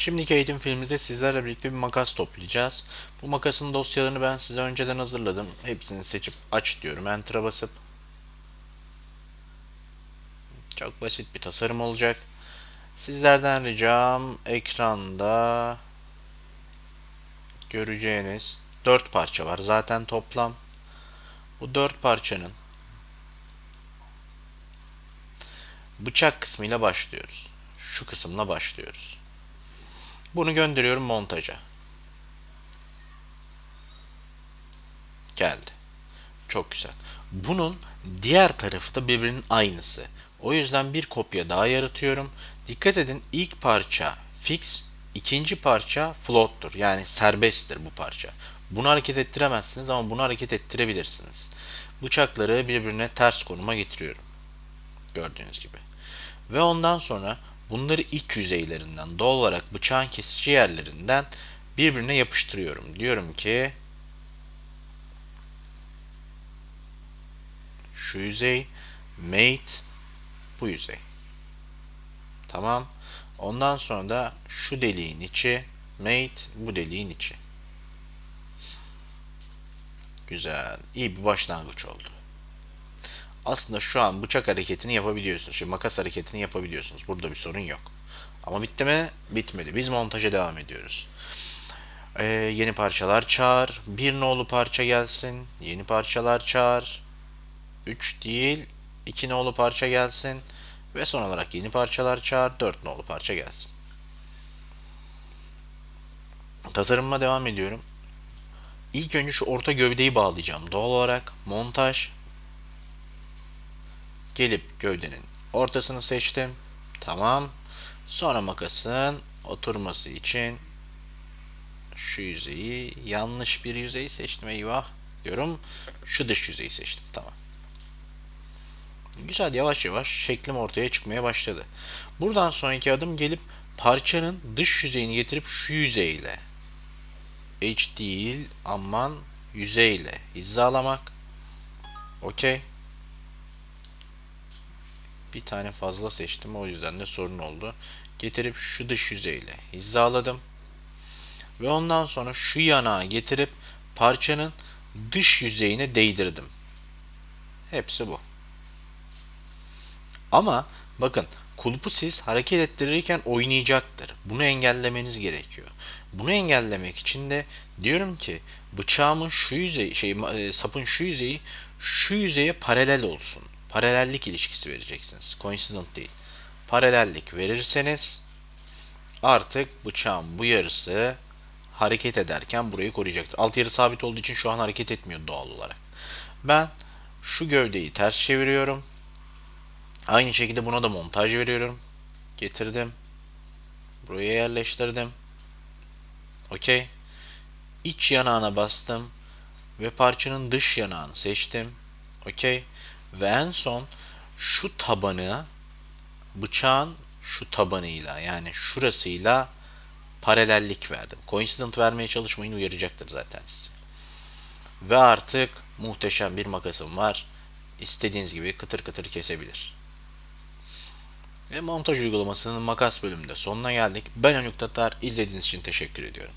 Şimdiki eğitim filmimizde sizlerle birlikte bir makas toplayacağız. Bu makasın dosyalarını ben size önceden hazırladım. Hepsini seçip aç diyorum. Enter'a basıp. Çok basit bir tasarım olacak. Sizlerden ricam ekranda göreceğiniz 4 parça var. Zaten toplam bu 4 parçanın bıçak kısmıyla başlıyoruz. Şu kısımla başlıyoruz. Bunu gönderiyorum montaja. Geldi. Çok güzel. Bunun diğer tarafı da birbirinin aynısı. O yüzden bir kopya daha yaratıyorum. Dikkat edin ilk parça fix, ikinci parça float'tur. Yani serbesttir bu parça. Bunu hareket ettiremezsiniz ama bunu hareket ettirebilirsiniz. Bıçakları birbirine ters konuma getiriyorum. Gördüğünüz gibi. Ve ondan sonra bunları iç yüzeylerinden doğal olarak bıçağın kesici yerlerinden birbirine yapıştırıyorum. Diyorum ki şu yüzey mate bu yüzey. Tamam. Ondan sonra da şu deliğin içi mate bu deliğin içi. Güzel. İyi bir başlangıç oldu. Aslında şu an bıçak hareketini yapabiliyorsunuz. Şimdi makas hareketini yapabiliyorsunuz. Burada bir sorun yok. Ama bitti mi? Bitmedi. Biz montaja devam ediyoruz. Ee, yeni parçalar çağır. Bir nolu parça gelsin. Yeni parçalar çağır. 3 değil. 2 nolu parça gelsin. Ve son olarak yeni parçalar çağır. 4 nolu parça gelsin. Tasarımıma devam ediyorum. İlk önce şu orta gövdeyi bağlayacağım. Doğal olarak montaj. Gelip gövdenin ortasını seçtim. Tamam. Sonra makasın oturması için şu yüzeyi yanlış bir yüzeyi seçtim eyvah diyorum. Şu dış yüzeyi seçtim. Tamam. Güzel yavaş yavaş şeklim ortaya çıkmaya başladı. Buradan sonraki adım gelip parçanın dış yüzeyini getirip şu yüzeyle H değil aman yüzeyle hizalamak. Okey. Bir tane fazla seçtim o yüzden de sorun oldu. Getirip şu dış yüzeyle hizaladım. Ve ondan sonra şu yanağı getirip parçanın dış yüzeyine değdirdim. Hepsi bu. Ama bakın kulpu siz hareket ettirirken oynayacaktır. Bunu engellemeniz gerekiyor. Bunu engellemek için de diyorum ki bıçağımın şu yüzeyi, şey e, sapın şu yüzeyi şu yüzeye paralel olsun. Paralellik ilişkisi vereceksiniz. Coincident değil. Paralellik verirseniz artık bıçağın bu yarısı hareket ederken burayı koruyacaktır. Alt yarı sabit olduğu için şu an hareket etmiyor doğal olarak. Ben şu gövdeyi ters çeviriyorum. Aynı şekilde buna da montaj veriyorum. Getirdim. Buraya yerleştirdim. Okey. İç yanağına bastım. Ve parçanın dış yanağını seçtim. Okey. Ve en son şu tabanı bıçağın şu tabanıyla yani şurasıyla paralellik verdim. Coincident vermeye çalışmayın uyaracaktır zaten sizi. Ve artık muhteşem bir makasım var. İstediğiniz gibi kıtır kıtır kesebilir. Ve montaj uygulamasının makas bölümünde sonuna geldik. Ben Haluk Tatar. İzlediğiniz için teşekkür ediyorum.